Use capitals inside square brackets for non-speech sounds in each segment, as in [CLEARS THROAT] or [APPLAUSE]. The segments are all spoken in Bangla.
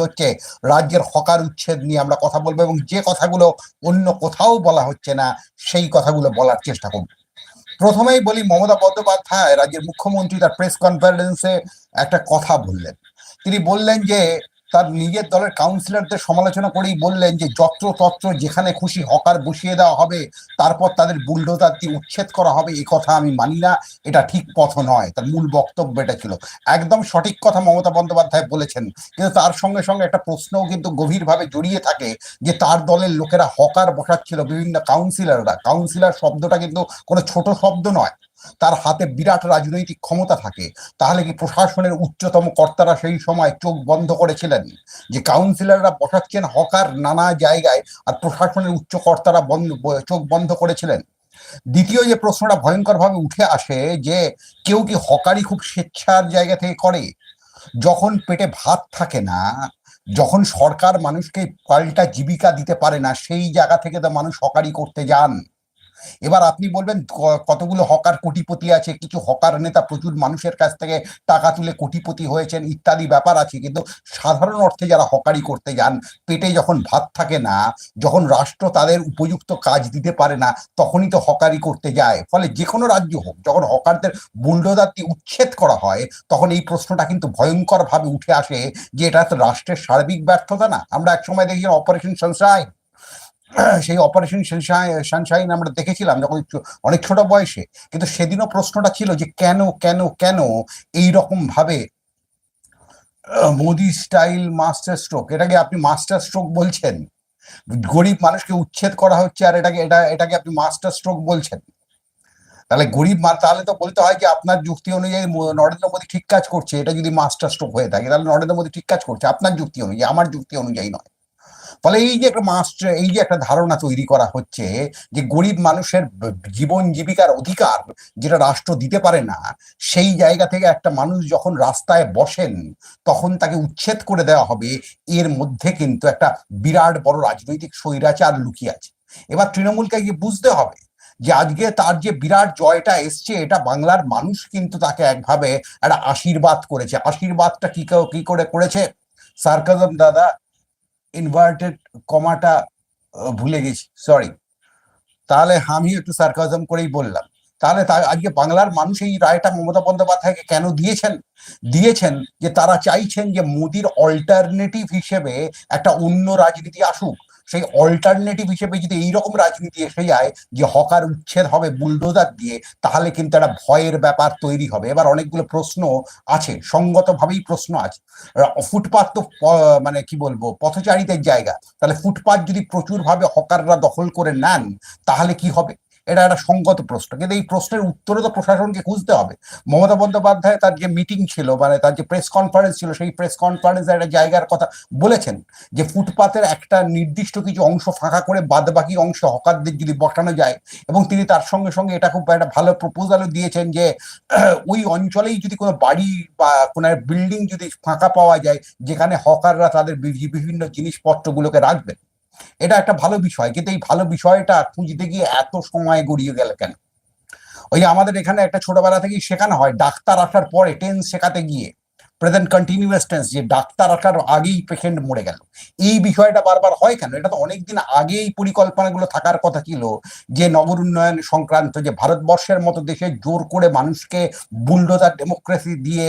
হচ্ছে, রাজ্যের হকার উচ্ছেদ নিয়ে আমরা কথা বলব এবং যে কথাগুলো অন্য কোথাও বলা হচ্ছে না, সেই কথাগুলো বলার চেষ্টা করব। প্রথমেই বলি, মমতা বন্দ্যোপাধ্যায় রাজ্যের মুখ্যমন্ত্রী তার প্রেস কনফারেন্সে একটা কথা বললেন। তিনি বললেন যে তার নিজের দলের কাউন্সিলরদের সমালোচনা করেই বললেন যে, যত্র তত্র যেখানে খুশি হকার বসিয়ে দেওয়া হবে, তারপর তাদের বুলডোজার দিয়ে উচ্ছেদ করা হবে এই কথা আমি মানি না, এটা ঠিক পথ নয়। তার মূল বক্তব্য এটা ছিল। একদম সঠিক কথা মমতা বন্দ্যোপাধ্যায় বলেছেন। কিন্তু তার সঙ্গে সঙ্গে একটা প্রশ্নও কিন্তু গভীরভাবে জড়িয়ে থাকে যে, তার দলের লোকেরা হকার বসাচ্ছিল বিভিন্ন কাউন্সিলররা কাউন্সিলর শব্দটা কিন্তু কোনো ছোট শব্দ নয়। তার হাতে বিরাট রাজনৈতিক ক্ষমতা থাকে, তাহলে কি প্রশাসনের উচ্চতম কর্তারা সেই সময় চোখ বন্ধ করেছিলেন? যে কাউন্সিলররা বসাচ্ছেন হকার নানা জায়গায় আর প্রশাসনের উচ্চ কর্তারা বন্ধ, চোখ বন্ধ করেছিলেন। দ্বিতীয় যে প্রশ্নটা ভয়ঙ্করভাবে উঠে আসে যে কেউ কি হকারি খুব স্বেচ্ছার জায়গা থেকে করে? যখন পেটে ভাত থাকে না, যখন সরকার মানুষকে পাল্টা জীবিকা দিতে পারে না, সেই জায়গা থেকে তো মানুষ হকারি করতে যান। এবার আপনি বলবেন কতগুলো হকার কোটিপতি আছে? কিছু হকার নেতা প্রচুর মানুষের কাছ থেকে টাকা তুলে কোটিপতি হয়েছেন, ইত্যাদি ব্যাপার আছে। কিন্তু সাধারণ অর্থে যারা হকারি করতে যান, পেটে যখন ভাত থাকে না, যখন রাষ্ট্র তাদের উপযুক্ত কাজ দিতে পারে না, তখনই তো হকারি করতে যায়। ফলে যে কোনো রাজ্য হোক, যখন হকারদের বুলডোজার উচ্ছেদ করা হয়, তখন এই প্রশ্নটা কিন্তু ভয়ঙ্কর ভাবে উঠে আসে যে, এটা তো রাষ্ট্রের সার্বিক ব্যর্থতা না। আমরা একসময় দেখি অপারেশন সানশাইন। [CLEARS THROAT] সেই অপারেশন সানশাইন আমরা দেখেছিলাম যখন অনেক ছোট বয়সে। কিন্তু সেদিনও প্রশ্নটা ছিল যে কেন কেন কেন এই রকম ভাবে মোদি স্টাইল মাস্টার স্ট্রোক এটাকে আপনি মাস্টার স্ট্রোক বলছেন? গরিব মানুষকে উচ্ছেদ করা হচ্ছে আর এটাকে, এটা, এটাকে আপনি মাস্টার স্ট্রোক বলছেন। তাহলে গরিব তাহলে তো বলতে হয় যে আপনার যুক্তি অনুযায়ী নরেন্দ্র মোদী ঠিক কাজ করছে, এটা যদি মাস্টার স্ট্রোক হয়ে থাকে, তাহলে নরেন্দ্র মোদী ঠিক কাজ করছে, আপনার যুক্তি অনুযায়ী, আমার যুক্তি অনুযায়ী নয়। ফলে এই যে একটা মাস্টার এই যে একটা ধারণা তৈরি করা হচ্ছে যে গরিব মানুষের জীবন জীবিকার অধিকার যেটা রাষ্ট্র দিতে পারে না, সেই জায়গা থেকে একটা মানুষ যখন রাস্তায় বসেন, তখন তাকে উচ্ছেদ করে দেওয়া হবে। এর মধ্যে কিন্তু একটা বিরাট বড় রাজনৈতিক স্বৈরাচার লুকিয়ে আছে। এবার তৃণমূলকে গিয়ে বুঝতে হবে যে আজকে তার যে বিরাট জয়টা এসছে, এটা বাংলার মানুষ কিন্তু তাকে একভাবে একটা আশীর্বাদ করেছে। আশীর্বাদটা কি কি করে করেছে? সার্কাজম দাদা ইনভার্টেড কমাটা ভুলে গেছি সরি তাহলে আমি একটু সার্কাজম করেই বললাম। তাহলে আজকে বাংলার মানুষ এই রায়টা মমতা বন্দ্যোপাধ্যায়কে কেন দিয়েছেন? দিয়েছেন যে তারা চাইছেন যে মোদির অল্টারনেটিভ হিসেবে একটা অন্য রাজনীতি আসুক। সেই অল্টারনেটিভ হিসেবে যদি এইরকম রাজনীতি এসে যায় যে হকার উচ্ছেদ হবে, বুলডোজার দিয়ে, তাহলে কিন্তু একটা ভয়ের ব্যাপার তৈরি হবে। এবার অনেকগুলো প্রশ্ন আছে, সঙ্গতভাবেই প্রশ্ন আছে। ফুটপাথ ফুটপাত তো মানে কি বলব, পথচারীদের জায়গা। তাহলে ফুটপাত যদি প্রচুরভাবে হকাররা দখল করে নেন, তাহলে কি হবে? এটা একটা সঙ্গত প্রশ্ন। কিন্তু এই প্রশ্নের উত্তরে তো প্রশাসনকে খুঁজতে হবে। মমতা বন্দ্যোপাধ্যায় তার যে মিটিং ছিল মানে তার যে প্রেস কনফারেন্স ছিল, সেই প্রেস কনফারেন্সে একটা জায়গার কথা বলেছেন যে ফুটপাতের একটা নির্দিষ্ট কিছু অংশ ফাঁকা করে বাদবাকি অংশ হকারদের যদি বসানো যায় এবং তিনি তার সঙ্গে সঙ্গে এটা খুব একটা ভালো প্রপোজালও দিয়েছেন যে [CLEARS THROAT] ওই অঞ্চলেই যদি কোনো বাড়ি বা কোনো বিল্ডিং যদি ফাঁকা পাওয়া যায়, যেখানে হকাররা তাদের বিভিন্ন জিনিসপত্রগুলোকে রাখবেন। এটা একটা ভালো বিষয়, কিন্তু এই ভালো বিষয়টা খুঁজতে গিয়ে এত সময় গড়িয়ে গেল কেন? ওই আমাদের এখানে একটা ছোটবেলা থেকেই শেখানো হয়, ডাক্তার আসার পরে টেন্স শেখাতে গিয়ে প্রেজেন্ট কন্টিনিউয়াস টেন্স যে ডাক্তার আসার আগেই পেশেন্ট মরে গেল। এই বিষয়টা বারবার হয় কেন? এটা তো অনেকদিন আগেই পরিকল্পনাগুলো থাকার কথা ছিল, যে নগর উন্নয়ন সংক্রান্ত, যে ভারতবর্ষের মতো দেশে জোর করে মানুষকে বুলডোজার ডেমোক্রেসি দিয়ে,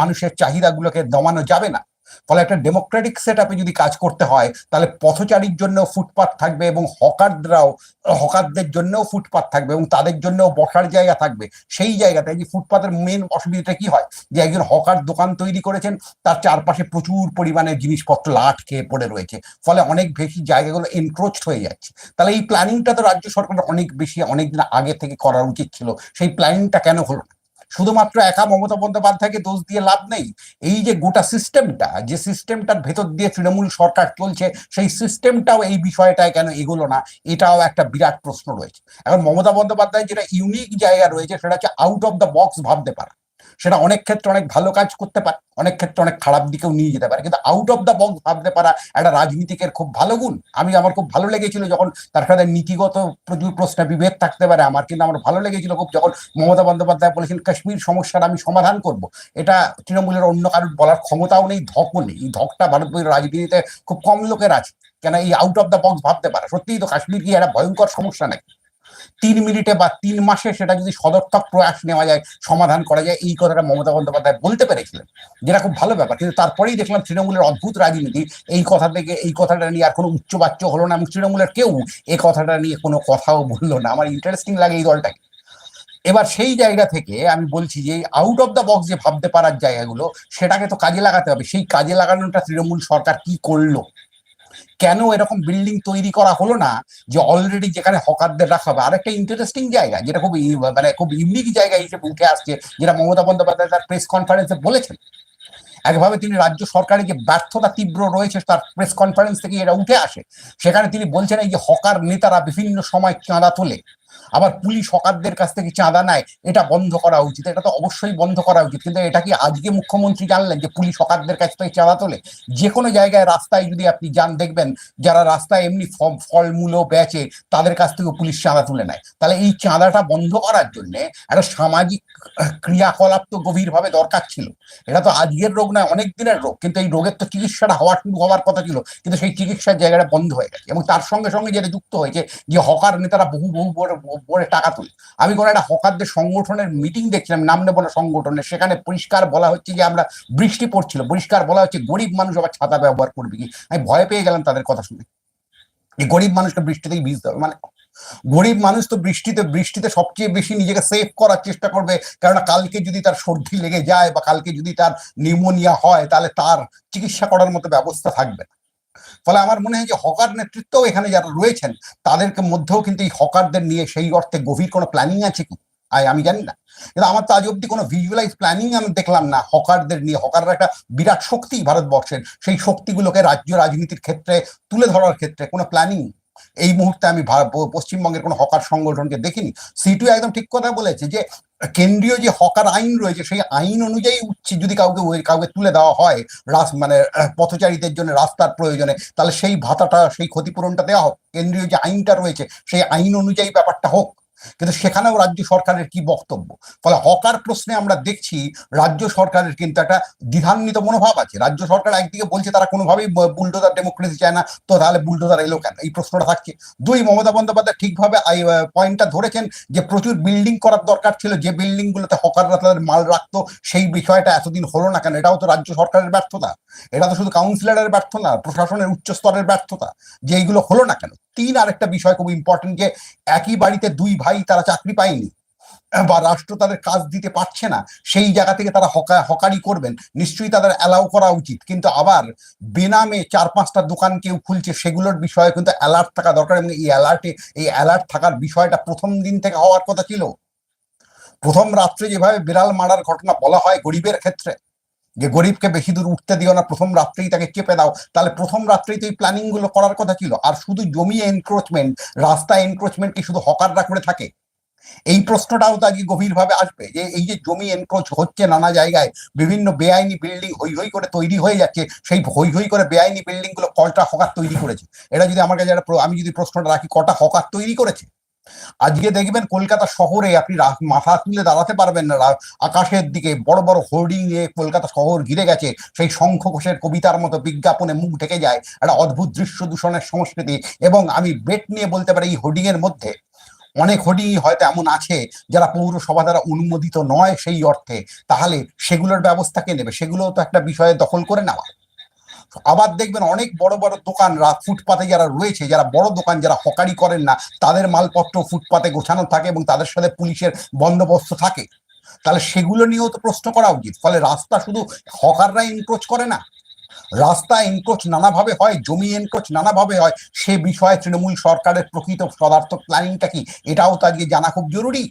মানুষের চাহিদাগুলোকে দমানো যাবে না। ফলে একটা ডেমোক্রেটিক সেট আপে যদি কাজ করতে হয়, তাহলে পথচারীর জন্য ফুটপাত থাকবে এবং হকাররাও, হকারদের জন্যও ফুটপাথ থাকবে এবং তাদের জন্যও বসার জায়গা থাকবে। সেই জায়গাতে যে ফুটপাতের মেন অসুবিধাটা কি হয়? যে একজন হকার দোকান তৈরি করেছেন, তার চারপাশে প্রচুর পরিমাণে জিনিসপত্র লাট খেয়ে পড়ে রয়েছে। ফলে অনেক বেশি জায়গাগুলো এনক্রোচড হয়ে যাচ্ছে। তাহলে এই প্ল্যানিংটা তো রাজ্য সরকারের অনেক বেশি, অনেকদিন আগে থেকে করা উচিত ছিল। সেই প্ল্যানিংটা কেন হলো না? শুধুমাত্র একা মমতা বন্দ্যোপাধ্যায়কে দোষ দিয়ে লাভ নেই। এই যে গোটা সিস্টেমটা যে সিস্টেমটার ভেতর দিয়ে তৃণমূল সরকার চলছে, সেই সিস্টেমটাও এই বিষয়টায় কেন এগোলো না, এটাও একটা বিরাট প্রশ্ন রয়েছে। এখন মমতা বন্দ্যোপাধ্যায় যেটা ইউনিক জায়গা রয়েছে, সেটা হচ্ছে আউট অফ দ্য বক্স ভাবতে পারা। সেটা অনেক ক্ষেত্রে অনেক ভালো কাজ করতে পারে, অনেক ক্ষেত্রে অনেক খারাপ দিকেও নিয়ে যেতে পারে। কিন্তু আউট অফ দ্য বক্স ভাবতে পারা একটা রাজনীতিকের খুব ভালো গুণ। আমি, আমার খুব ভালো লেগেছিল যখন তার সাথে নীতিগত প্রচুর প্রশ্নে বিভেদ থাকতে পারে, আমার কিন্তু আমার ভালো লেগেছিল খুব যখন মমতা বন্দ্যোপাধ্যায় বলেছেন, কাশ্মীর সমস্যাটা আমি সমাধান করব। এটা তৃণমূলের অন্য কারোর বলার ক্ষমতাও নেই, ধকও নেই। এই ধকটা ভারতবর্ষের রাজনীতিতে খুব কম লোকের আছে। কেন এই আউট অফ দ্য বক্স ভাবতে পারে? সত্যিই তো কাশ্মীর কি একটা ভয়ঙ্কর সমস্যা নাকি? তিন মিনিটে বা তিন মাসে সেটা যদি সদর্থক প্রয়াস নেওয়া যায়, সমাধান করা যায়, এই কথাটা মমতা বন্দ্যোপাধ্যায় বলতে পেরেছিলেন। যেটা খুব ভালো ব্যাপার। কিন্তু তারপরেই দেখলাম তৃণমূলের অদ্ভুত রাজনীতি, এই কথা থেকে, এই কথাটা নিয়ে আর কোনো উচ্চবাচ্য হলো না, এবং তৃণমূলের কেউ এই কথাটা নিয়ে কোনো কথাও বলল না। আমার ইন্টারেস্টিং লাগে এই দলটাকে। এবার সেই জায়গা থেকে আমি বলছি যে আউট অফ দ্য বক্স যে ভাবতে পারার জায়গাগুলো, সেটাকে তো কাজে লাগাতে হবে। সেই কাজে লাগানোটা তৃণমূল সরকার কি করল? কেন এরকম বিল্ডিং তৈরি করা হলো না? যে অলরেডি যেখানে হকারদের রাখা হবে। আর একটা ইন্টারেস্টিং জায়গা, যেটা খুব মানে খুব ইউনিক জায়গা হিসেবে উঠে আসছে, যেটা মমতা বন্দ্যোপাধ্যায় তার প্রেস কনফারেন্সে বলেছেন। একভাবে তিনি রাজ্য সরকারের যে ব্যর্থতা তীব্র রয়েছে, তার প্রেস কনফারেন্স থেকে এটা উঠে আসে। সেখানে তিনি বলছেন, এই যে হকার নেতারা বিভিন্ন সময় চাঁদা তোলে আবার পুলিশ হকারদের কাছ থেকে চাঁদা নেয়, এটা বন্ধ করা উচিত, এটা তো অবশ্যই বন্ধ করা উচিত। কিন্তু এটা কি আজকে মুখ্যমন্ত্রী জানলেন যে পুলিশ হকারদের কাছ থেকে চাঁদা তোলে? যে কোনো জায়গায় রাস্তায় যদি আপনি যান, দেখবেন যারা রাস্তায় এমনি ফলমূলও বেচে, তাদের কাছ থেকে পুলিশ চাঁদা তুলে নেয়। তাহলে এই চাঁদাটা বন্ধ করার জন্য একটা সামাজিক ক্রিয়াকলাপ তো গভীরভাবে দরকার ছিল। এটা তো আজকের রোগ নয়, অনেক দিনের রোগ, কিন্তু এই রোগের তো চিকিৎসাটা হওয়ার শুরু হওয়ার কথা ছিল, কিন্তু সেই চিকিৎসার জায়গাটা বন্ধ হয়ে গেছে। এবং তার সঙ্গে সঙ্গে যেটা যুক্ত হয়েছে, যে হকার নেতারা বহু বহু বড় টাকা তোলে। আমি কোনো একটা হকারদের সংগঠনের মিটিং দেখছিলাম, নাম নেব না সংগঠনের, সেখানে পরিষ্কার বলা হচ্ছে যে আমরা বৃষ্টি পড়ছিল, পরিষ্কার বলা হচ্ছে গরিব মানুষ আবার ছাতা ব্যবহার করবে কি? আমি ভয় পেয়ে গেলাম তাদের কথা শুনে। এই গরিব মানুষকে বৃষ্টিতেই ভিজতে হবে মানে গরিব মানুষ তো বৃষ্টিতে বৃষ্টিতে সবচেয়ে বেশি নিজেকে সেভ করার চেষ্টা করবে, কেননা কালকে যদি তার সর্দি লেগে যায় বা কালকে যদি তার নিউমোনিয়া হয়, তাহলে তার চিকিৎসা করার মতো ব্যবস্থা থাকবে না। ফলে আমার মনে হয় যে হকার নেতৃত্ব এখানে যারা রয়েছেন, তাদেরকে মধ্যেও কিন্তু এই হকারদের নিয়ে সেই অর্থে গভীর কোনো প্ল্যানিং আছে কি? আই, আমি জানি না। কিন্তু আমার তো আজ অব্দি কোনো ভিজুয়ালাইজ প্ল্যানিং আমি দেখলাম না, হকারদের নিয়ে, হকাররা একটা বিরাট শক্তি ভারতবর্ষের, সেই শক্তিগুলোকে রাজ্য রাজনীতির ক্ষেত্রে তুলে ধরার ক্ষেত্রে কোনো প্ল্যানিং এই মুহূর্তে আমি পশ্চিমবঙ্গের কোনো হকার সংগঠনকে দেখিনি। সিটু একদম ঠিক কথা বলেছে যে কেন্দ্রীয় যে হকার আইন রয়েছে, সেই আইন অনুযায়ী উচিত যদি কাউকে কাউকে তুলে দেওয়া হয়, রাস মানে পথচারীদের জন্য রাস্তার প্রয়োজনে, তাহলে সেই ভাতাটা, সেই ক্ষতিপূরণটা দেওয়া হোক। কেন্দ্রীয় যে আইনটা রয়েছে, সেই আইন অনুযায়ী ব্যাপারটা হোক। কিন্তু সেখানেও রাজ্য সরকারের কি বক্তব্য? ফলে হকার প্রশ্নে আমরা দেখছি রাজ্য সরকারের কিন্তু একটা দ্বিধান্বিত মনোভাব আছে। রাজ্য সরকার একদিকে বলছে তারা কোনোভাবেই বুলডোজার ডেমোক্রেসি চায় না। তো তাহলে বুলডোজার এলো কেন? এই প্রশ্নটা থাকছে। দুই, মমতা বন্দ্যোপাধ্যায় ঠিকভাবে পয়েন্টটা ধরেছেন যে প্রচুর বিল্ডিং করার দরকার ছিল। যে বিল্ডিং গুলোতে হকাররা তাদের মাল রাখতো, সেই বিষয়টা এতদিন হলো না কেন? এটাও তো রাজ্য সরকারের ব্যর্থতা। এটা তো শুধু কাউন্সিলরের ব্যর্থ না প্রশাসনের উচ্চ স্তরের ব্যর্থতা যে এইগুলো হলো না কেন? তিন আরেকটা বিষয় খুব ইম্পর্টেন্ট যে একই বাড়িতে দুই ভাই তারা চাকরি পায়নি, বা রাষ্ট্র তাদের কাজ দিতে পারছে না, সেই জায়গা থেকে তারা হকা, হকারি করবেন, নিশ্চয়ই তাদের অ্যালাউ করা উচিত। কিন্তু আবার বেনামে চার পাঁচটা দোকান কেউ খুলছে, সেগুলোর বিষয়ে কিন্তু অ্যালার্ট থাকা দরকার, এবং এই অ্যালার্টে এই অ্যালার্ট থাকার বিষয়টা প্রথম দিন থেকে হওয়ার কথা ছিল। প্রথম রাত্রে যেভাবে বিড়াল মারার ঘটনা বলা হয় গরিবের ক্ষেত্রে যে গরিবকে বেশি দূর উঠতে দিও না, প্রথম রাত্রেই তাকে চেপে দাও। তাহলে প্রথম রাত্রেই তো এই প্ল্যানিংগুলো করার কথা ছিল। আর শুধু জমি এনক্রোচমেন্ট রাস্তা এনক্রোচমেন্ট কি শুধু হকাররা করে থাকে? এই প্রশ্নটাও তো আজকে গভীরভাবে আসবে যে এই যে জমি এনক্রোচ হচ্ছে নানা জায়গায়, বিভিন্ন বেআইনি বিল্ডিং হই হই করে তৈরি হয়ে যাচ্ছে, সেই হই হই করে বেআইনি বিল্ডিংগুলো কটা হকার তৈরি করেছে? এটা যদি আমার কাছে আমি যদি প্রশ্নটা রাখি, কটা হকার তৈরি করেছে? আজকে দেখবেন কলকাতা শহরে আপনি মাথা তুলে দাঁড়াতে পারবেন না। আকাশের দিকে বড় বড় হোর্ডিং এ কলকাতা শহর ঘিরে গেছে। সেই শঙ্খ ঘোষের কবিতার মতো বিজ্ঞাপনে মুখ ঢেকে যায় একটা অদ্ভুত দৃশ্য দূষণের সংস্কৃতি এবং আমি বেট নিয়ে বলতে পারি এই হোর্ডিং এর মধ্যে। অনেক হোর্ডিং হয়তো এমন আছে যারা পৌরসভা দ্বারা অনুমোদিত নয় সেই অর্থে। তাহলে সেগুলোর ব্যবস্থা কে নেবে? সেগুলো তো একটা বিষয়ে দখল করে নেওয়া। আবার দেখবেন অনেক বড় বড় দোকান রা- ফুটপাতে যারা রয়েছে, যারা বড় দোকান যারা হকারি করেন না, তাদের মালপত্র ফুটপাতে গোছানো থাকে এবং তাদের সাথে পুলিশের বন্দোবস্ত থাকে। তাহলে সেগুলো নিয়েও তো প্রশ্ন করা উচিত। ফলে রাস্তা শুধু হকাররা এনক্রোচ করে না। রাস্তা এনক্রোচ নানাভাবে হয়, জমি এনক্রোচ নানাভাবে হয়। সে বিষয়ে তৃণমূল সরকারের প্রকৃত পদার্থ প্ল্যানিংটা কি? এটাও তো আজকে জানা খুব জরুরি।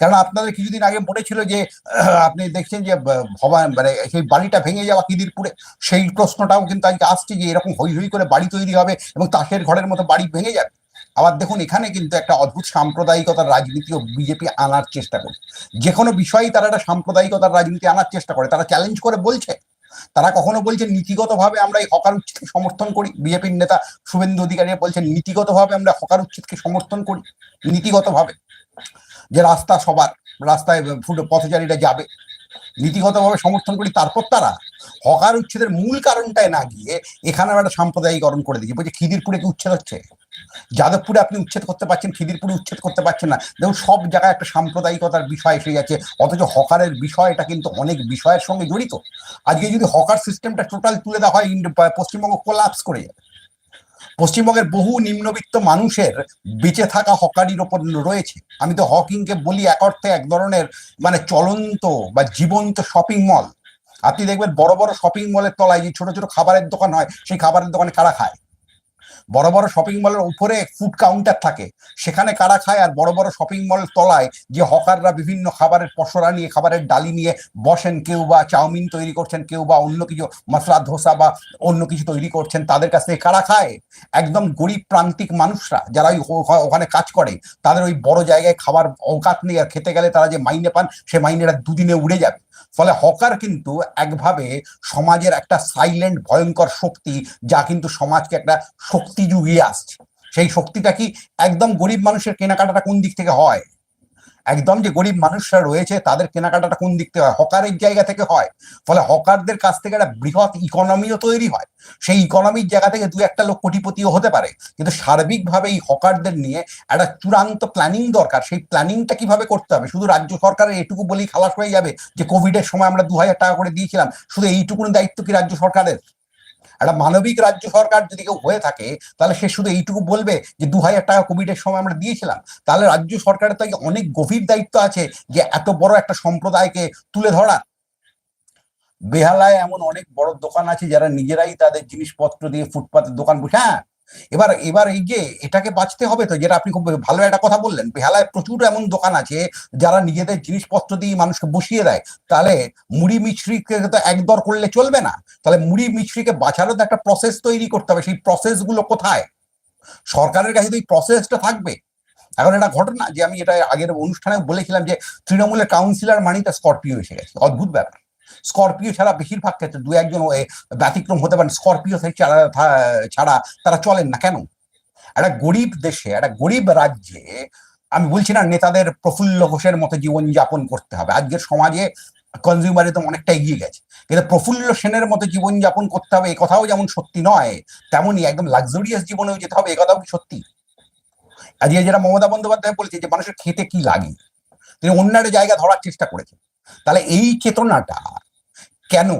কারণ আপনাদের কিছুদিন আগে মনে ছিল যে আপনি দেখছেন যে ভবান মানে সেই বাড়িটা ভেঙে যাওয়া কিদিরপুরে সেই প্রশ্নটাও কিন্তু আজকে আসছে যে, এরকম হই হই করে বাড়ি তৈরি হবে এবং তাসের ঘরের মতো বাড়ি ভেঙে যাবে। আবার দেখুন, এখানে কিন্তু একটা অদ্ভুত সাম্প্রদায়িকতার রাজনীতি ও বিজেপি আনার চেষ্টা করে। যে কোনো বিষয়েই তারা একটা সাম্প্রদায়িকতার রাজনীতি আনার চেষ্টা করে। তারা চ্যালেঞ্জ করে বলছে। তারা কখনো বলছে নীতিগতভাবে আমরা এই হকার উচ্ছেদকে সমর্থন করি। বিজেপির নেতা শুভেন্দু অধিকারী বলছেন, নীতিগতভাবে আমরা হকার উচ্ছেদকে সমর্থন করি। নীতিগতভাবে। যে রাস্তা সবার, রাস্তায় ফুটে পথচারীরা যাবে। নীতিগতভাবে সমর্থন করি তারপর তারা হকার উচ্ছেদের মূল কারণটায় না গিয়ে এখানে একটা সাম্প্রদায়িকরণ করে দিয়েছে বলছে, খিদিরপুরে কি উচ্ছেদ হচ্ছে? যাদবপুরে আপনি উচ্ছেদ করতে পারছেন, খিদিরপুরে উচ্ছেদ করতে পারছেন না। দেখুন, সব জায়গায় একটা সাম্প্রদায়িকতার বিষয় এসে যাচ্ছে, অথচ হকারের বিষয়টা কিন্তু অনেক বিষয়ের সঙ্গে জড়িত। আজকে যদি হকার সিস্টেমটা টোটাল তুলে দেওয়া হয় পশ্চিমবঙ্গ কোলাপস করে যাবে। পশ্চিমবঙ্গের বহু নিম্নবিত্ত মানুষের বেঁচে থাকা হকারির ওপর রয়েছে। আমি তো হকিংকে বলি এক অর্থে এক ধরনের মানে চলন্ত বা জীবন্ত শপিং মল আপনি দেখবেন বড় বড় শপিং মলের তলায় যে ছোট ছোট খাবারের দোকান হয়, সেই খাবারের দোকানে কারা খায়? বড় বড় শপিং মলের উপরে ফুড কাউন্টার থাকে। সেখানে কারা খায় আর বড় বড় শপিং মলের তলায় যে হকাররা বিভিন্ন খাবারের পসরা নিয়ে, খাবারের ডালি নিয়ে বসেন, কেউ বা চাউমিন তৈরি করছেন, কেউ বা অন্য কিছু মশলা, ধোসা বা অন্য কিছু তৈরি করছেন, তাদের কাছ থেকে কারা খায়? একদম গরিব প্রান্তিক মানুষরা যারা ওখানে কাজ করে, তাদের ওই বড় জায়গায় খাবার অকাত নেই আর খেতে গেলে তারা যে মাইনে পান, সে মাইনেটা দুদিনে উড়ে যাবে। ফলে হকার কিন্তু একভাবে সমাজের একটা সাইলেন্ট ভয়ঙ্কর শক্তি যা কিন্তু সমাজকে একটা শক্তি যুগিয়ে আসছে। সেই শক্তিটা কি একদম গরিব মানুষের কেনাকাটাটা কোন দিক থেকে হয়? একদম যে গরিব মানুষরা রয়েছে, তাদের কেনাকাটাটা কোন দিক থেকে হয়? হকারের জায়গা থেকে হয়। ফলে হকারদের কাছ থেকে একটা বৃহৎ ইকোনমিও তৈরি হয়। সেই ইকোনমির জায়গা থেকে দু একটা লোক কোটিপতিও হতে পারে। কিন্তু সার্বিকভাবে এই হকারদের নিয়ে একটা চূড়ান্ত প্ল্যানিং দরকার। সেই প্ল্যানিংটা কীভাবে করতে হবে? শুধু রাজ্য সরকারের এটুকু বলেই খালাস হয়ে যাবে যে কোভিডের সময় আমরা দু হাজার টাকা করে দিয়েছিলাম। শুধু এইটুকুন দায়িত্ব কি রাজ্য সরকারের? একটা মানবিক রাজ্য সরকার যদি কেউ হয়ে থাকে, তাহলে সে শুধু এইটুকু বলবে যে দু হাজার টাকা কোভিডের সময় আমরা দিয়েছিলাম। তাহলে রাজ্য সরকারের তো অনেক গভীর দায়িত্ব আছে যে এত বড় একটা সম্প্রদায়কে তুলে ধরা। বেহালায় এমন অনেক বড় দোকান আছে যারা নিজেরাই তাদের জিনিসপত্র দিয়ে ফুটপাতের দোকান বসে হ্যাঁ এবার এবার এই যে এটাকে বাঁচতে হবে তো, যেটা আপনি খুব ভালো একটা কথা বললেন, বেহালায় প্রচুর এমন দোকান আছে যারা নিজেদের জিনিসপত্র দিয়ে মানুষকে বসিয়ে দেয়। তাহলে মুড়ি মিছরিকে তো একদর করলে চলবে না। তাহলে মুড়ি মিছরিকে বাঁচারও তো একটা প্রসেস তৈরি করতে হবে। সেই প্রসেসগুলো কোথায়? সরকারের কাছে তো এই প্রসেসটা থাকবে। এখন এটা ঘটনা যে আমি এটা আগের অনুষ্ঠানে বলেছিলাম যে তৃণমূলের কাউন্সিলর মানিটা স্করপিও এসে গেছে। অদ্ভুত ব্যাপার। স্করপিও ছাড়া বেশিরভাগ ক্ষেত্রে দু একজন ব্যতিক্রম হতে পারেন। স্করপিও ছাড়া তারা চলেন না। কেন? একটা গরিব দেশে, একটা গরিব রাজ্যে আমি বলছি না নেতাদের প্রফুল্ল ঘোষের মতো জীবন যাপন করতে হবে। আজকের সমাজে কনজিউমারিজম অনেকটা এগিয়ে গেছে। কিন্তু প্রফুল্ল সেনের মতো জীবনযাপন করতে হবে, এ কথাও যেমন সত্যি নয় তেমনই একদম লাক্সারিয়াস জীবনেও যেতে হবে, এ কথাও কি সত্যি? আজকে যেটা মমতা বন্দ্যোপাধ্যায় বলেছে যে, মানুষের খেতে কি লাগে? তিনি অন্য একটা জায়গা ধরার চেষ্টা করেছেন। তাহলে এই চেতনাটা কেন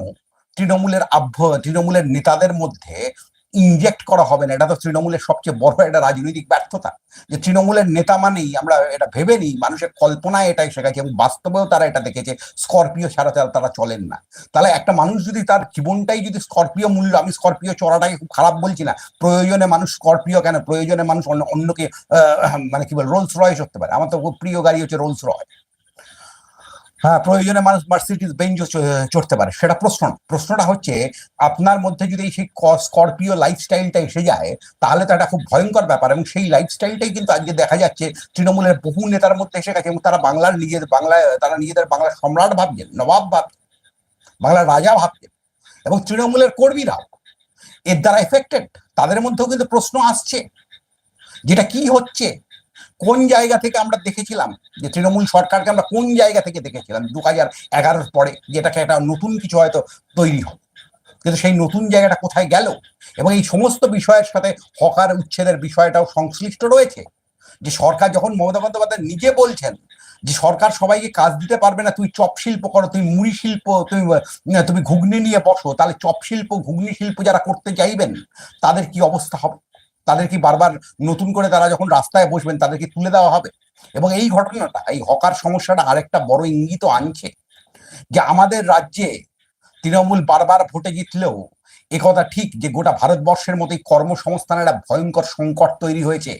তৃণমূলের আভ্য, তৃণমূলের নেতাদের মধ্যে ইনজেক্ট করা হবে না? এটা তো তৃণমূলের সবচেয়ে বড় একটা রাজনৈতিক ব্যর্থতা। যে তৃণমূলের নেতা মানেই আমরা এটা ভেবে নিই, মানুষের কল্পনায় এটাই শেখাচ্ছে এবং বাস্তবেও তারা এটা দেখেছে, স্করপিও ছাড়া তারা চলেন না। তাহলে একটা মানুষ যদি তার জীবনটাই যদি স্করপিও মূল্য, আমি স্করপিও চড়াটাকে খুব খারাপ বলছি না, প্রয়োজনে মানুষ স্করপিও কেন? প্রয়োজনে মানুষ অন্য, অন্যকে মানে কি বল রোলস রয়েস হতে পারে। আমার তো খুব প্রিয় গাড়ি হচ্ছে রোলস রয় হ্যাঁ প্রয়োজনে মানুষ মার্সিডিজ বেঞ্জ চড়তে পারে। সেটা প্রশ্ন প্রশ্নটা হচ্ছে, আপনার মধ্যে যদি সেই স্করপিও লাইফস্টাইলটা এসে যায়, তাহলে তো একটা খুব ভয়ঙ্কর ব্যাপার। এবং সেই লাইফস্টাইলটাই কিন্তু আজকে দেখা যাচ্ছে, তৃণমূলের বহু নেতার মধ্যে এসে গেছে, এবং তারা বাংলার নিজেদের বাংলায় তারা নিজেদের বাংলার সম্রাট ভাবছেন, নবাব ভাবছেন, বাংলার রাজা ভাবছেন, এবং তৃণমূলের কর্মীরাও। এর দ্বারা এফেক্টেড তাদের মধ্যেও কিন্তু প্রশ্ন আসছে। যেটা কি হচ্ছে কোন জায়গা থেকে আমরা দেখেছিলাম যে তৃণমূল সরকারকে আমরা কোন জায়গা থেকে দেখেছিলাম? দু হাজার এগারোর পরে যেটাকে একটা নতুন কিছু হয়তো তৈরি হবে কিন্তু সেই নতুন জায়গাটা কোথায় গেল? এবং এই সমস্ত বিষয়ের সাথে হকার উচ্ছেদের বিষয়টাও সংশ্লিষ্ট রয়েছে? যে সরকার যখন মমতা বন্দ্যোপাধ্যায় নিজে বলছেন যে সরকার সবাইকে কাজ দিতে পারবে না, তুমি চপ শিল্প করো, তুমি মুড়ি শিল্প, তুমি তুমি ঘুগনি নিয়ে বসো, তাহলে চপ শিল্প, ঘুগনি শিল্প যারা করতে চাইবেন, তাদের কি অবস্থা হবে? তাদের কি বারবার নতুন করে তারা যখন রাস্তায় বসবেন তাদেরকে তুলে দেওয়া হবে? এবং এই ঘটনাটা, এই হকার সমস্যাটা আরেকটা বড় ইঙ্গিত আনছে যে আমাদের রাজ্যে তৃণমূল বারবার ভোটে জিতলেও একথা ঠিক যে গোটা ভারতবর্ষের মতো এই কর্মসংস্থানের একটা ভয়ঙ্কর সংকট তৈরি হয়েছে।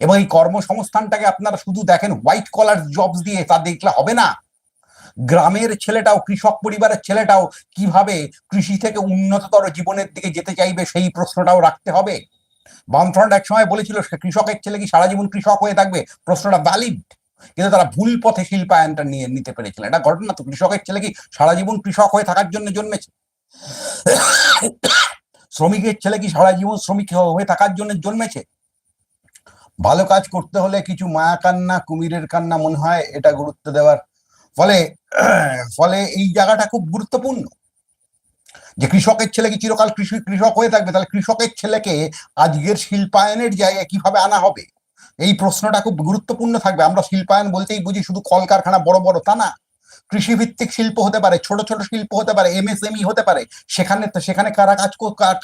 এবং এই কর্মসংস্থানটাকে আপনারা শুধু দেখেন হোয়াইট কলার জবস দিয়ে তা দেখলে হবে না। গ্রামের ছেলেটাও, কৃষক পরিবারের ছেলেটাও কীভাবে কৃষি থেকে উন্নততর জীবনের দিকে যেতে চাইবে সেই প্রশ্নটাও রাখতে হবে। বামফ্রন্ট এক সময় বলেছিল কৃষকের ছেলে কি সারা জীবন কৃষক হয়ে থাকবে? প্রশ্নটা ভ্যালিড কিন্তু তারা ভুল পথে শিল্পায়নটা নিয়ে নিতে পেরেছিলেন এটা ঘটনা তো, কৃষকের ছেলে কি সারা জীবন কৃষক হয়ে থাকার জন্য জন্মেছে? শ্রমিকের ছেলে কি সারা জীবন শ্রমিক হয়ে থাকার জন্য জন্মেছে? ভালো কাজ করতে হলে কিছু মায়া কান্না, কুমিরের কান্না মনে হয়, এটা গুরুত্ব দেওয়ার। ফলে ফলে এই জায়গাটা খুব গুরুত্বপূর্ণ। যে কৃষকের ছেলে কি চিরকাল কৃষি কৃষক হয়ে থাকবে, তাহলে কৃষকের ছেলেকে আজকের শিল্পায়নের জায়গায় কীভাবে আনা হবে? এই প্রশ্নটা খুব গুরুত্বপূর্ণ থাকবে। আমরা শিল্পায়ন বলতেই বুঝি শুধু কলকারখানা বড় বড়, তা না। কৃষিভিত্তিক শিল্প হতে পারে, ছোট ছোট শিল্প হতে পারে এমএসএমই হতে পারে, সেখানে সেখানে কারা কাজ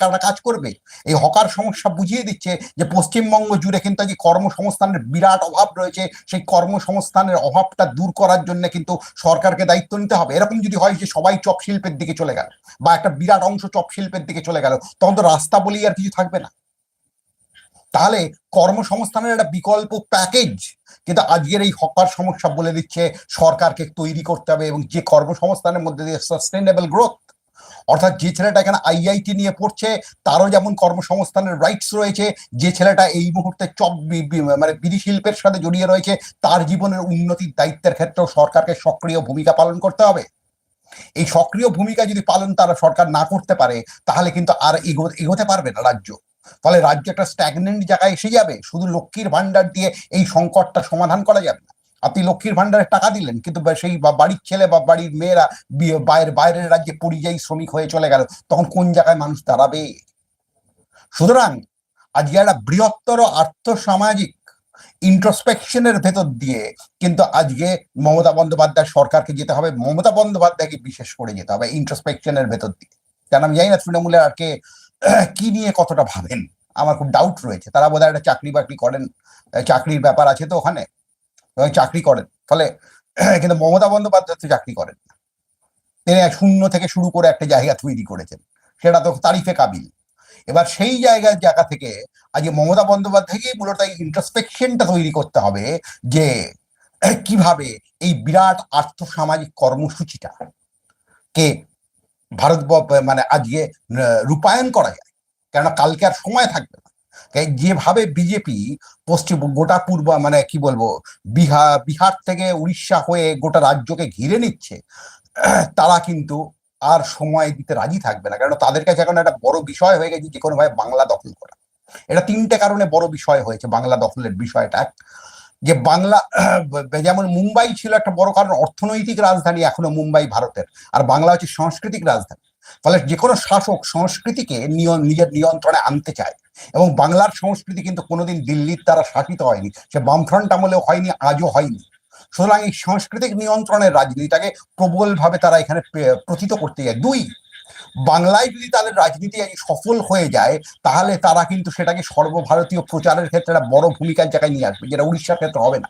কারা কাজ করবে? এই হকার সমস্যা বুঝিয়ে দিচ্ছে যে পশ্চিমবঙ্গ জুড়ে কিন্তু আজকে কর্মসংস্থানের বিরাট অভাব রয়েছে, সেই কর্মসংস্থানের অভাবটা দূর করার জন্য কিন্তু সরকারকে দায়িত্ব নিতে হবে। এরকম যদি হয় যে সবাই চপ শিল্পের দিকে চলে গেল বা একটা বিরাট অংশ চপ শিল্পের দিকে চলে গেল, তখন তো রাস্তা বলেই আর কিছু থাকবে না। তাহলে কর্মসংস্থানের একটা বিকল্প প্যাকেজ কিন্তু আজকের এই হকার সমস্যা বলে দিচ্ছে সরকারকে তৈরি করতে হবে এবং যে কর্মসংস্থানের মধ্যে দিয়ে সাস্টেনেবল গ্রোথ অর্থাৎ যে ছেলেটা এখানে আইআইটি নিয়ে পড়ছে, তারও যেমন কর্মসংস্থানের রাইটস রয়েছে, যে ছেলেটা এই মুহূর্তে চপ মানে বিড়ি শিল্পের সাথে জড়িয়ে রয়েছে, তার জীবনের উন্নতির দায়িত্বের ক্ষেত্রেও সরকারকে সক্রিয় ভূমিকা পালন করতে হবে। এই সক্রিয় ভূমিকা যদি পালন তারা সরকার না করতে পারে, তাহলে কিন্তু আর এগো- এগোতে পারবে না রাজ্য। ফলে রাজ্য একটা স্ট্যাগনেন্ট জায়গায় এসে যাবে। শুধু লক্ষ্মীর ভান্ডার দিয়ে এই সংকটটা সমাধান করা যাবে না। আপনি লক্ষ্মীর ভান্ডারে টাকা দিলেন, কিন্তু সেই বাড়ির ছেলে বা বাড়ির মেয়েরা বাইরে, বাইরের রাজ্যে পরিযায়ী শ্রমিক হয়ে চলে গেল, তখন কোন জায়গায় মানুষ দাঁড়াবে? সুতরাং আজকে একটা বৃহত্তর আর্থসামাজিক ইন্ট্রোস্পেকশনের ভেতর দিয়ে কিন্তু আজকে মমতা বন্দ্যোপাধ্যায় সরকারকে যেতে হবে, মমতা বন্দ্যোপাধ্যায়কে বিশেষ করে যেতে হবে ইন্ট্রোস্পেকশনের ভেতর দিয়ে। কেন আমি জানি না তৃণমূলের আর কে [CLEARS THROAT] কি নিয়ে কতটা ভাবেন? আমার খুব ডাউট রয়েছে। তারা বোধহয় একটা চাকরি বাকরি করেন চাকরির ব্যাপার আছে তো ওখানে চাকরি করেন। ফলে [CLEARS THROAT] কিন্তু মমতা বন্দ্যোপাধ্যায় তো চাকরি করেন না। তিনি শূন্য থেকে শুরু করে একটা জায়গা তৈরি করেছেন। সেটা তো তারিফে কাবিল। এবার সেই জায়গার জায়গা থেকে আজকে মমতা বন্দ্যোপাধ্যায়কেই মূলত ইন্ট্রোস্পেকশনটা তৈরি করতে হবে যে, [CLEARS THROAT] কীভাবে এই বিরাট আর্থসামাজিক কর্মসূচিটা কে ভারত মানে আজকে রূপায়ণ করা যায়। কেননা কালকে আর সময় থাকবে না। যেভাবে বিজেপি পশ্চিম, গোটা পূর্ব মানে কি বলব বিহার বিহার থেকে উড়িষ্যা হয়ে গোটা রাজ্যকে ঘিরে নিচ্ছে, তারা কিন্তু আর সময় দিতে রাজি থাকবে না। কারণ তাদের কাছে এখন একটা বড় বিষয় হয়ে গেছে, যে কোনোভাবে বাংলা দখল করা। এটা তিনটে কারণে বড় বিষয় হয়েছে বাংলা দখলের বিষয়টা। যে বাংলা, [CLEARS THROAT] যেমন মুম্বাই ছিল একটা বড় কারণ, অর্থনৈতিক রাজধানী এখনও মুম্বাই ভারতের। আর বাংলা হচ্ছে সাংস্কৃতিক রাজধানী। ফলে যে কোনো শাসক সংস্কৃতিকে নিজের নিয়ন্ত্রণে আনতে চায়। এবং বাংলার সংস্কৃতি কিন্তু কোনোদিন দিল্লির দ্বারা শাসিত হয়নি। সে বামফ্রন্ট আমলেও হয়নি, আজও হয়নি। সুতরাং এই সাংস্কৃতিক নিয়ন্ত্রণের রাজনীতিটাকে প্রবলভাবে তারা এখানে প্রে- প্রথিত করতে যায় দুই বাংলায় যদি তাদের রাজনীতি সফল হয়ে যায়, তাহলে তারা কিন্তু সেটাকে সর্বভারতীয় প্রচারের ক্ষেত্রে একটা বড় ভূমিকার জায়গায় নিয়ে আসবে, যেটা উড়িষ্যার ক্ষেত্রে হবে না।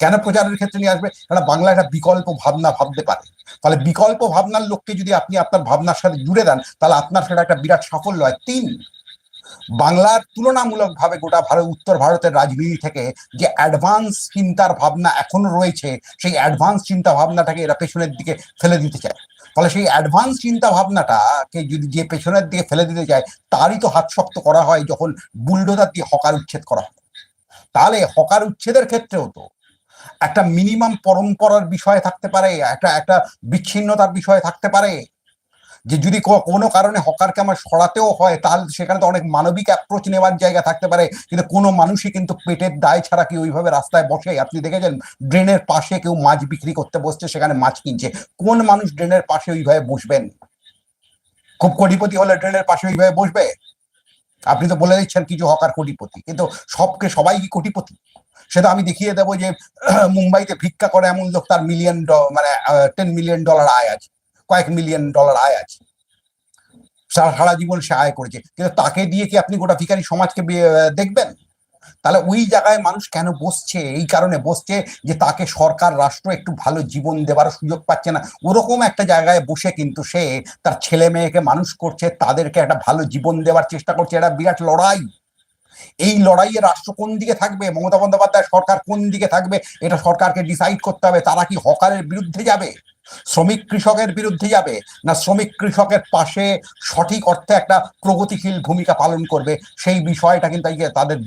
কেন প্রচারের ক্ষেত্রে নিয়ে আসবে? কারণ বাংলা একটা বিকল্প ভাবনা ভাবতে পারে। তাহলে বিকল্প ভাবনার লোককে যদি আপনি আপনার ভাবনার সাথে জুড়ে দেন, তাহলে আপনার সেটা একটা বিরাট সাফল্য হয়। তিন, বাংলার তুলনামূলকভাবে গোটা ভারত, উত্তর ভারতের রাজনীতি থেকে যে অ্যাডভান্স চিন্তার ভাবনা এখনও রয়েছে, সেই অ্যাডভান্স চিন্তা ভাবনাটাকে এরা পেছনের দিকে ফেলে দিতে চায়। ফলে সেই অ্যাডভান্স চিন্তা ভাবনাটাকে যদি যে পেছনের দিকে ফেলে দিতে চায়, তারই তো হাত শক্ত করা হয় যখন বুলডোজার দিয়ে হকার উচ্ছেদ করা হয়। তাহলে হকার উচ্ছেদের ক্ষেত্রেও তো একটা মিনিমাম পরম্পরার বিষয় থাকতে পারে, একটা একটা বিচ্ছিন্নতার বিষয় থাকতে পারে। যে যদি কোনো কারণে হকারকে আমার সরাতেও হয়, তাহলে সেখানে তো অনেক মানবিক অ্যাপ্রোচ নেওয়ার জায়গা থাকতে পারে। কিন্তু কোনো মানুষই কিন্তু পেটের দায় ছাড়া কি ওইভাবে রাস্তায় বসে, আপনি দেখেছেন, ড্রেনের পাশে কেউ মাছ বিক্রি করতে বসছে, সেখানে মাছ কিনছে। কোন মানুষ ড্রেনের পাশে ওইভাবে বসবেন? খুব কোটিপতি হলে ড্রেনের পাশে ওইভাবে বসবে? আপনি তো বলে দিচ্ছেন কিছু হকার কোটিপতি, কিন্তু সবকে সবাই কি কোটিপতি। সেটা আমি দেখিয়ে দেবো যে, [CLEARS THROAT] মুম্বাইতে ভিক্ষা করে এমন লোক তার মিলিয়ন মানে টেন মিলিয়ন ডলার আয় আছে। কয়েক মিলিয়ন ডলার আয় আছে। সারা সারা জীবন সে আয় করেছে। কিন্তু তাকে দিয়ে কি আপনি গোটা ভিখারি সমাজকে দেখবেন? তাহলে ওই জায়গায় মানুষ কেন বসছে? এই কারণে বসছে যে তাকে সরকার, রাষ্ট্র একটু ভালো জীবন দেওয়ার সুযোগ পাচ্ছে না। ওরকম একটা জায়গায় বসে কিন্তু সে তার ছেলে মেয়েকে মানুষ করছে, তাদেরকে একটা ভালো জীবন দেওয়ার চেষ্টা করছে। এটা বিরাট লড়াই। এই লড়াইয়ে রাষ্ট্র কোন দিকে থাকবে? মমতা বন্দ্যোপাধ্যায় সরকার কোন দিকে থাকবে? এটা সরকারকে ডিসাইড করতে হবে। তারা কি হকারের বিরুদ্ধে যাবে? শ্রমিক কৃষকের বিরুদ্ধে যাবে না শ্রমিক কৃষকের পাশে সঠিক অর্থে একটা প্রগতিশীল ভূমিকা পালন করবে? সেই বিষয়টা কিন্তু তাদের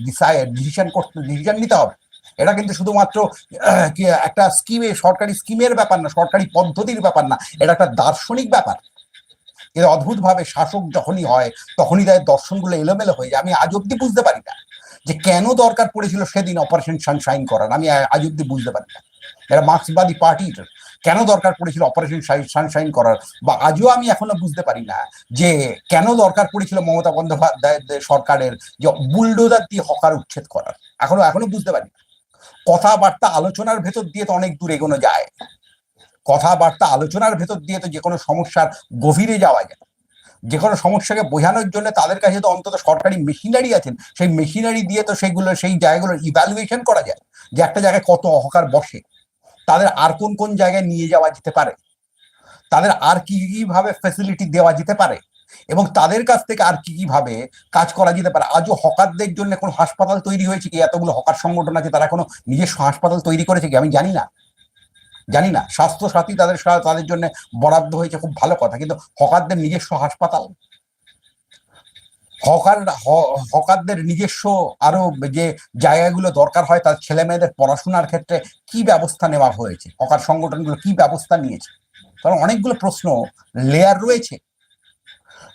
ডিসিশন করতে ডিসিশন নিতে হবে। এটা কিন্তু শুধুমাত্র একটা স্কিমে সরকারি স্কিমের ব্যাপার না, সরকারি পদ্ধতির ব্যাপার না, এটা একটা দার্শনিক ব্যাপার। এর অদ্ভুতভাবে শাসক যখনই হয়, তখনই তাদের দর্শনগুলো এলোমেলো হয়ে যায়। আমি আজ অব্দি বুঝতে পারি না যে কেন দরকার পড়েছিল সেদিন অপারেশন সানশাইন করার। আমি আজ অব্দি বুঝতে পারি না। এরা মার্ক্সবাদী পার্টির কেন দরকার পড়েছিল অপারেশন সানশাইন করার? বা আজও আমি এখনও বুঝতে পারি না যে কেন দরকার পড়েছিল মমতা বন্দ্যোপাধ্যায় সরকারের যে বুলডোজার দিয়ে হকার উচ্ছেদ করার? এখনও এখনও বুঝতে পারি না। কথাবার্তা আলোচনার ভেতর দিয়ে তো অনেক দূর এগোনো যায়। কথাবার্তা আলোচনার ভেতর দিয়ে তো যে কোনো সমস্যার গভীরে যাওয়া যায়। যে কোনো সমস্যাকে বোঝানোর জন্য তাদের কাছে তো অন্তত সরকারি মেশিনারি আছেন। সেই মেশিনারি দিয়ে তো সেইগুলো সেই জায়গাগুলোর ইভ্যালুয়েশন করা যায়। যে একটা জায়গায় কত অহকার বসে। তাদের আর কোন কোন জায়গায় নিয়ে যাওয়া যেতে পারে? তাদের আর কি কি ভাবে ফেসিলিটি দেওয়া যেতে পারে? এবং তাদের কাছ থেকে আর কি কি ভাবে কাজ করা যেতে পারে? আজও হকারদের জন্য কোনো হাসপাতাল তৈরি হয়েছে কি? এতগুলো হকার সংগঠন আছে, তারা কোনো নিজস্ব হাসপাতাল তৈরি করেছে কি? আমি জানি না। জানি না। স্বাস্থ্য সাথী তাদের তাদের জন্য বরাদ্দ হয়েছে, খুব ভালো কথা। কিন্তু হকারদের নিজস্ব হাসপাতাল? হকার হকারদের নিজস্ব আরও যে জায়গাগুলো দরকার হয় তার ছেলে মেয়েদের পড়াশোনার ক্ষেত্রে কি ব্যবস্থা নেওয়া হয়েছে? হকার সংগঠনগুলো কি ব্যবস্থা নিয়েছে? কারণ অনেকগুলো প্রশ্ন লেয়ার রয়েছে।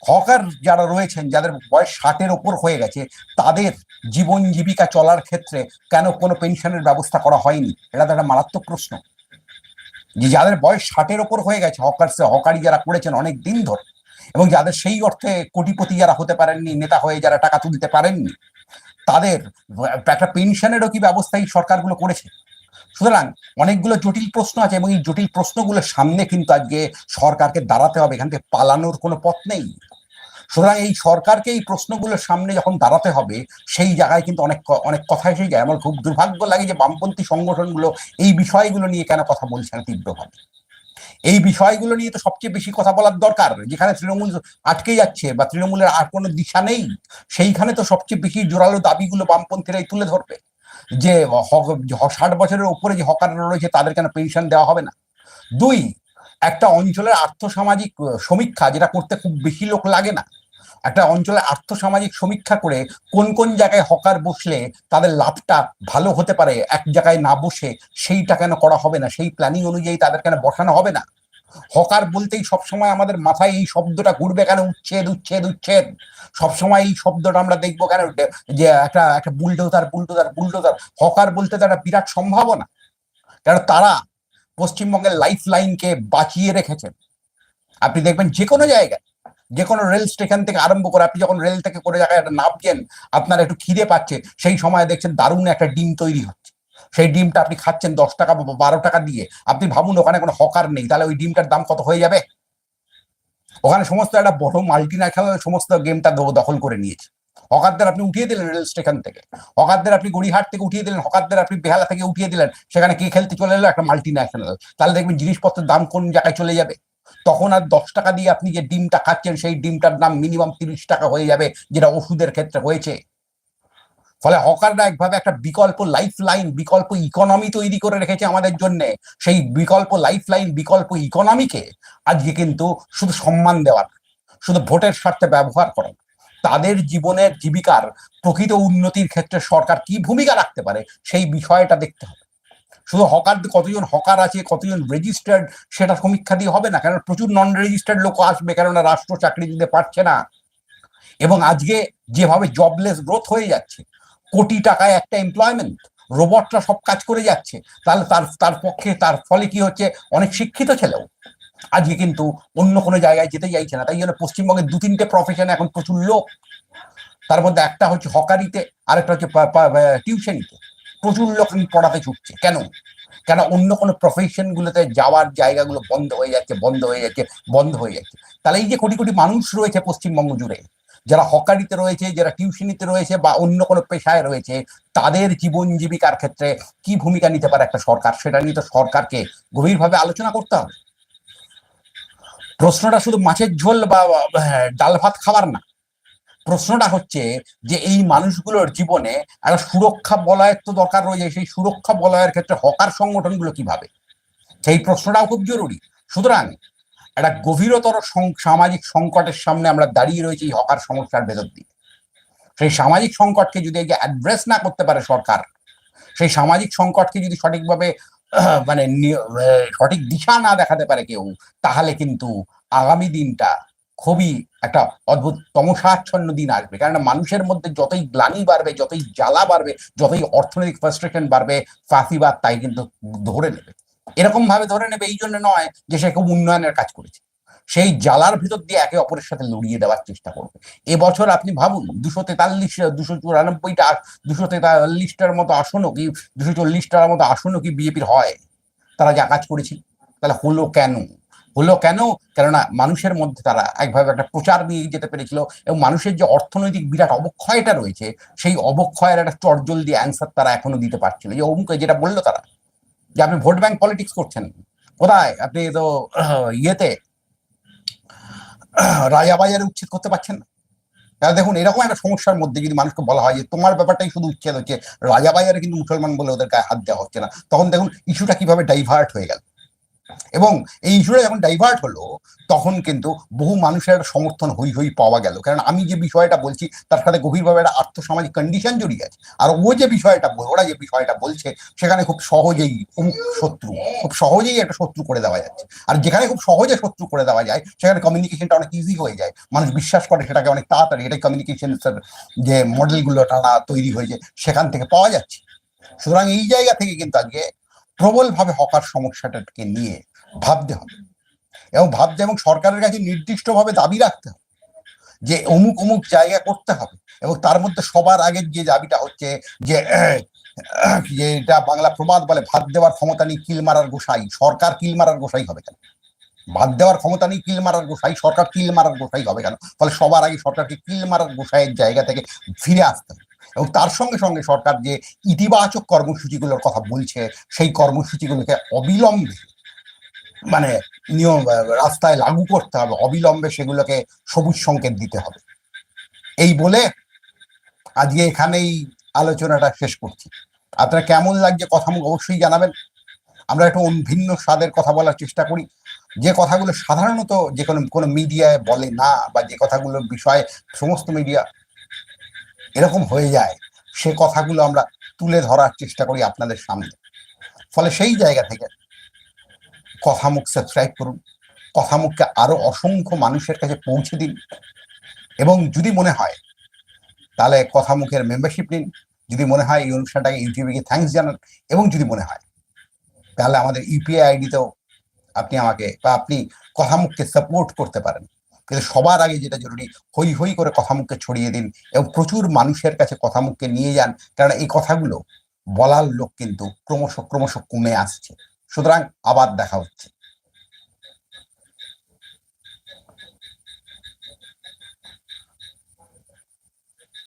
হকার যারা রয়েছেন, যাদের বয়স ষাটের ওপর হয়ে গেছে, তাদের জীবন জীবিকা চলার ক্ষেত্রে কেন কোনো পেনশনের ব্যবস্থা করা হয়নি? এটা তো একটা মারাত্মক প্রশ্ন। যে যাদের বয়স ষাটের ওপর হয়ে গেছে হকার হকারি যারা করেছেন অনেক দিন ধরে এবং যাদের সেই অর্থে কোটিপতি যারা হতে পারেননি, নেতা হয়ে যারা টাকা তুলতে পারেননি, তাদের একটা পেনশনেরও কি ব্যবস্থা এই সরকারগুলো করেছে? সুতরাং অনেকগুলো জটিল প্রশ্ন আছে এবং এই জটিল প্রশ্নগুলোর সামনে কিন্তু আজকে সরকারকে দাঁড়াতে হবে, এখান থেকে পালানোর কোনো পথ নেই। সুতরাং এই সরকারকে এই প্রশ্নগুলোর সামনে যখন দাঁড়াতে হবে, সেই জায়গায় কিন্তু অনেক অনেক কথা এসে যায়। আমার খুব দুর্ভাগ্য লাগে যে বামপন্থী সংগঠনগুলো এই বিষয়গুলো নিয়ে কেন কথা বলছে না তীব্রভাবে। এই বিষয়গুলো নিয়ে তো সবচেয়ে বেশি কথা বলার দরকার, যেখানে তৃণমূল আটকে যাচ্ছে বা তৃণমূলের আর কোনো দিশা নেই, সেইখানে তো সবচেয়ে বেশি জোরালো দাবিগুলো বামপন্থীরাই তুলে ধরবে। যে ষাট বছরের উপরে যে হকাররা রয়েছে তাদের কেন পেনশন দেওয়া হবে না? দুই, একটা অঞ্চলের আর্থসামাজিক সমীক্ষা যেটা করতে খুব বেশি লোক লাগে না। একটা অঞ্চলের আর্থসামাজিক সমীক্ষা করে কোন কোন জায়গায় হকার বসলে তাদের লাভটা ভালো হতে পারে, এক জায়গায় না বসে সেইটা কেন করা হবে না, সেই প্ল্যানিং অনুযায়ী তাদের কেন বসানো হবে না? হকার বলতেই সবসময় আমাদের মাথায় এই শব্দটা ঘুরবে কেন? উচ্ছেদ উচ্ছেদ উচ্ছেদ। সবসময় এই শব্দটা আমরা দেখব কেন? যে একটা একটা বুলডোজার বুলডোজার বুলডোজার। হকার বলতে তো একটা বিরাট সম্ভাবনা। কারণ তারা পশ্চিমবঙ্গের লাইফ লাইনকে বাঁচিয়ে রেখেছেন? আপনি দেখবেন যে কোনো জায়গায় যে কোনো রেল স্টেশন থেকে আরম্ভ করে আপনি যখন রেল থেকে কোনো জায়গায় একটা নামছেন আপনার একটু খিদে পাচ্ছে সেই সময় দেখছেন দারুণ একটা ডিম তৈরি হচ্ছে। সেই ডিমটা আপনি খাচ্ছেন দশ টাকা বা বারো টাকা দিয়ে। আপনি ভাবুন ওখানে কোনো হকার নেই, তাহলে ওই ডিমটার দাম কত হয়ে যাবে? ওখানে সমস্ত একটা বড় মাল্টি ন্যাশনাল সমস্ত গেমটা দখল করে নিয়েছে। হকারদের আপনি উঠিয়ে দিলেন রেল স্টেশন থেকে। হকারদের আপনি গড়িহাট থেকে উঠিয়ে দিলেন, হকারদের আপনি বেহালা থেকে উঠিয়ে দিলেন, সেখানে কে খেলতে চলে এলো? একটা মাল্টি ন্যাশনাল তাহলে দেখবেন জিনিসপত্রের দাম কোন জায়গায় চলে যাবে? তখন আর দশ টাকা দিয়ে আপনি যে ডিমটা খাচ্ছেন, সেই ডিমটার দাম মিনিমাম তিরিশ টাকা হয়ে যাবে, যেটা ওষুধের ক্ষেত্রে হয়েছে। ফলে হকাররা একভাবে একটা বিকল্প লাইফ লাইন বিকল্প ইকোনমি তৈরি করে রেখেছে আমাদের জন্য। সেই বিকল্প লাইফ লাইন বিকল্প ইকোনমিকে আজকে কিন্তু শুধু সম্মান দেওয়ার, শুধু ভোটের স্বার্থে ব্যবহার করা তাদের জীবনের জীবিকার প্রকৃত উন্নতির ক্ষেত্রে সরকার কি ভূমিকা রাখতে পারে, সেই বিষয়টা দেখতে হবে। শুধু হকার, কতজন হকার আছে, কতজন রেজিস্টার্ড সেটা সমীক্ষা দিয়ে হবে না কারণ প্রচুর নন রেজিস্টার্ড লোক আসবে, কেননা রাষ্ট্র চাকরি দিতে পারছে না। এবং আজকে যেভাবে জবলেস গ্রোথ হয়ে যাচ্ছে, কোটি টাকায় একটা এমপ্লয়মেন্ট রোবটরা সব কাজ করে যাচ্ছে, তাহলে তার তার পক্ষে, তার ফলে কি হচ্ছে, অনেক শিক্ষিত ছেলেও আজকে কিন্তু অন্য কোনো জায়গায় যেতে চাইছে না। তাই জন্য পশ্চিমবঙ্গের দু তিনটে প্রফেশনে এখন প্রচুর লোক। তার মধ্যে একটা হচ্ছে হকারিতে, আরেকটা হচ্ছে টিউশনিতে। প্রচুর লোক পড়াতে ছুটছে কেন? কেন অন্য কোনো প্রফেশন গুলোতে যাওয়ার জায়গাগুলো বন্ধ হয়ে যাচ্ছে বন্ধ হয়ে যাচ্ছে বন্ধ হয়ে যাচ্ছে। তাহলে এই যে কোটি কোটি মানুষ রয়েছে পশ্চিমবঙ্গ জুড়ে যারা হকারিতে রয়েছে যারা টিউশনিতে রয়েছে বা অন্য কোনো পেশায় রয়েছে তাদের জীবন জীবিকার ক্ষেত্রে কি ভূমিকা নিতে পারে একটা সরকার? সেটা নিয়ে তো সরকারকে গভীরভাবে আলোচনা করতে হবে। প্রশ্নটা শুধু মাছের ঝোল বা বা, হ্যাঁ, ডাল ভাত খাবার না। প্রশ্নটা হচ্ছে যে এই মানুষগুলোর জীবনে একটা সুরক্ষা বলয়ের তো দরকার রয়েছে, সেই সুরক্ষা বলয়ের ক্ষেত্রে হকার সংগঠনগুলো কীভাবে? সেই প্রশ্নটাও খুব জরুরি। সুতরাং একটা গভীরতর সামাজিক সংকটের সামনে আমরা দাঁড়িয়ে রয়েছি এই হকার সমস্যার ভেতর দিয়ে। সেই সামাজিক সংকটকে যদি অ্যাড্রেস না করতে পারে সরকার, সেই সামাজিক সংকটকে যদি সঠিকভাবে মানে সঠিক দিশা না দেখাতে পারে কেউ, তাহলে কিন্তু আগামী দিনটা খুবই একটা অদ্ভুত তমসাচ্ছন্ন দিন আসবে। কারণ মানুষের মধ্যে যতই গ্লানি বাড়বে, যতই জ্বালা বাড়বে, যতই অর্থনৈতিক ফ্রাস্ট্রেশন বাড়বে, ফাঁসিবাদ তাই কিন্তু ধরে নেবে। এরকম ভাবে ধরে নেবে এই জন্য নয় যে সে খুব উন্নয়নের কাজ করেছে। সেই জ্বালার ভিতর দিয়ে একে অপরের সাথে লড়িয়ে দেওয়ার চেষ্টা করবে। এবছর আপনি ভাবুন, দুশো তেতাল্লিশ, দুশো চুরানব্বইটা, দুশো তেতাল্লিশটার মতো আসনও কি, দুশো চল্লিশটার মতো আসনও কি বিজেপির হয়? তারা যা কাজ করেছিল। তাহলে হলো কেন? হলো কেন? কেননা মানুষের মধ্যে তারা একভাবে একটা প্রচার নিয়ে যেতে পেরেছিল এবং মানুষের যে অর্থনৈতিক বিরাট অবক্ষয়টা রয়েছে, সেই অবক্ষয়ের একটা চটজল দিয়ে অ্যান্সার তারা এখনও দিতে পারছিল। যে অমুক যেটা বলল তারা, যে আপনি ভোট ব্যাংক পলিটিক্স করছেন, কোথায়? আপনি তো ইয়েতে রাজাবাজারে উচ্ছেদ করতে পারছেন না। তাহলে দেখুন, এরকম একটা সমস্যার মধ্যে যদি মানুষকে বলা হয় যে তোমার ব্যাপারটাই শুধু উচ্ছেদ হচ্ছে রাজাবাজারে কিন্তু মুসলমান বলে ওদের গায়ে হাত দেওয়া হচ্ছে না, তখন দেখুন ইস্যুটা কীভাবে ডাইভার্ট হয়ে গেল। এবং এই ইস্যুটা যখন ডাইভার্ট হলো, তখন কিন্তু বহু মানুষের সমর্থন হই হই পাওয়া গেল। কারণ আমি যে বিষয়টা বলছি, তার সাথে গভীরভাবে একটা আর্থসামাজিক কন্ডিশন জড়িয়ে আছে। আর ও যে বিষয়টা ওরা যে বিষয়টা বলছে, সেখানে খুব সহজেই শত্রু, খুব সহজেই একটা শত্রু করে দেওয়া যাচ্ছে। আর যেখানে খুব সহজে শত্রু করে দেওয়া যায়, সেখানে কমিউনিকেশনটা অনেক ইজি হয়ে যায়। মানুষ বিশ্বাস করে সেটাকে অনেক তাড়াতাড়ি, এটাই কমিউনিকেশন যে মডেলগুলো টানা তৈরি হয়েছে, সেখান থেকে পাওয়া যাচ্ছে। সুতরাং এই জায়গা থেকে কিন্তু আজকে প্রবলভাবে হকার সমস্যাটাকে নিয়ে ভাবতে হবে। এবং ভাবতে এবং সরকারের কাছে নির্দিষ্টভাবে দাবি রাখতে হবে যে অমুক অমুক জায়গা করতে হবে এবং তার মধ্যে সবার আগের যে দাবিটা হচ্ছে যে যে এটা বাংলা প্রবাদ বলে, ভাত দেওয়ার ক্ষমতা নেই, কিল মারার গোসাই, সরকার কিল মারার গোসাই হবে কেন? ভাত দেওয়ার ক্ষমতা নেই, কিল মারার গোসাই, সরকার কিল মারার গোসাই হবে কেন? ফলে সবার আগে সরকারকে কিল মারার গোসাইয়ের জায়গা থেকে ফিরে আসতে হবে। এবং তার সঙ্গে সঙ্গে সরকার যে ইতিবাচক কর্মসূচিগুলোর কথা বলছে, সেই কর্মসূচিগুলোকে অবিলম্বে মানে নিয়ম, রাস্তায় লাগু করতে হবে, অবিলম্বে সেগুলোকে সবুজ সংকেত দিতে হবে। এই বলে আজকে এখানেই আলোচনাটা শেষ করছি। আপনার কেমন লাগছে কথা অবশ্যই জানাবেন। আমরা একটু ভিন্ন স্বাদের কথা বলার চেষ্টা করি। যে কথাগুলো সাধারণত যে কোনো কোনো মিডিয়ায় বলে না বা যে কথাগুলোর বিষয়ে সমস্ত মিডিয়া এরকম হয়ে যায়, সে কথাগুলো আমরা তুলে ধরার চেষ্টা করি আপনাদের সামনে। ফলে সেই জায়গা থেকে কথামুখ সাবস্ক্রাইব করুন, কথামুখকে আরও অসংখ্য মানুষের কাছে পৌঁছে দিন এবং যদি মনে হয়, তাহলে কথামুখের মেম্বারশিপ নিন। যদি মনে হয় এই অনুষ্ঠানটাকে ইউটিউবে গিয়ে থ্যাঙ্কস জানান এবং যদি মনে হয়, তাহলে আমাদের ইউপিআই আইডিতেও আপনি আমাকে বা আপনি কথামুখকে সাপোর্ট করতে পারেন। কিন্তু সবার আগে যেটা জরুরি হই হই করে কথামুখকে ছড়িয়ে দিন এবং প্রচুর মানুষের কাছে কথামুখকে নিয়ে যান। কারণ এই কথাগুলো বলার লোক কিন্তু ক্রমশ ক্রমশ কমে আসছে। সুতরাং আবার দেখা হচ্ছে।